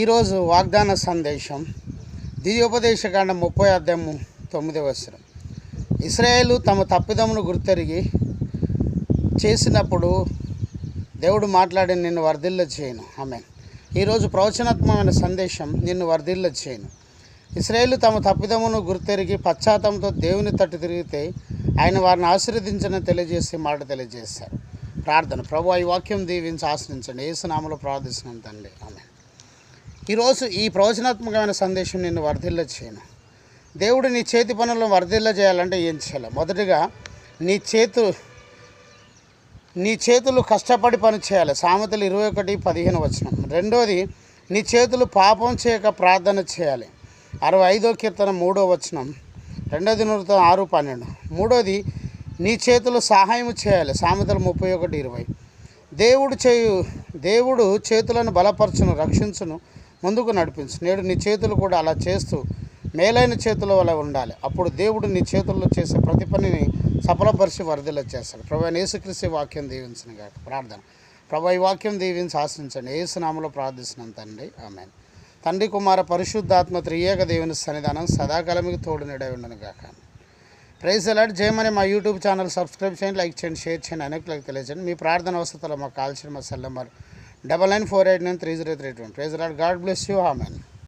ఈరోజు వాగ్దాన సందేశం దివ్యోపదేశకాండ ముప్పై అధ్యాయము తొమ్మిది వసరం ఇస్రాయేలు తమ తప్పిదమును గుర్తెరిగి చేసినప్పుడు దేవుడు మాట్లాడి నిన్ను వర్ధిల్ల చేయను. ఆమె ఈరోజు ప్రవచనాత్మకమైన సందేశం నిన్ను వర్ధిల్ల చేయను. ఇస్రాయేలు తమ తప్పిదమును గుర్తెరిగి పశ్చాత్తంతో దేవుని తట్టు తిరిగితే ఆయన వారిని ఆశీర్వదించిన తెలియజేసి మాట తెలియజేశారు. ప్రార్థన. ప్రభు ఈ వాక్యం దీవించి ఆశ్రయించండి. ఏసునామలో ప్రార్థిస్తున్నాను తండ్రి. ఆమె ఈరోజు ఈ ప్రవచనాత్మకమైన సందేశం నిన్ను వర్ధిల్ల చేయను దేవుడు నీ చేతి పనులను వర్ధిల్ల చేయాలంటే ఏం చేయాలి? మొదటిగా నీ చేతు నీ చేతులు కష్టపడి పని చేయాలి. సామెతలు ఇరవై ఒకటి పదిహేను వచనం. రెండోది నీ చేతులు పాపం చేయక ప్రార్థన చేయాలి. అరవై ఐదో కీర్తన మూడో వచనం. రెండోది దినవృత్తం ఆరు పన్నెండు. మూడోది నీ చేతులు సహాయం చేయాలి. సామెతలు ముప్పై ఒకటి ఇరవై. దేవుడు చేయు దేవుడు చేతులను బలపరచును రక్షించును ముందుకు నడిపించు. నేడు నీ చేతులు కూడా అలా చేస్తూ మేలైన చేతుల వల్ల ఉండాలి. అప్పుడు దేవుడు నీ చేతుల్లో చేసే ప్రతి పనిని సఫలపరిచి వరదల చేస్తాడు. ప్రభా యేసుక్రీస్తు వాక్యం దీవించిన కాక ప్రార్థన. ప్రభా ఈ వాక్యం దీవించి ఆశించండి. ఏసునామలో ప్రార్థిస్తున్నాను తండ్రి. ఆమె తండ్రి కుమార పరిశుద్ధాత్మ త్రియేక దేవుని సన్నిధానం సదాకాలమికి తోడు ఉండను గాక. ప్రైజ్ అలాంటి చేయమని మా యూట్యూబ్ ఛానల్. సబ్స్క్రైబ్ చేయండి లైక్ చేయండి షేర్ చేయండి అనేకలకు తెలియజేయండి. మీ ప్రార్థన వసతులు మాకు కాల్చిన మా cell number double nine four eight nine three zero three two. Praise అలాంటి గాడ్ బ్లెస్ యూ. ఆమెన్.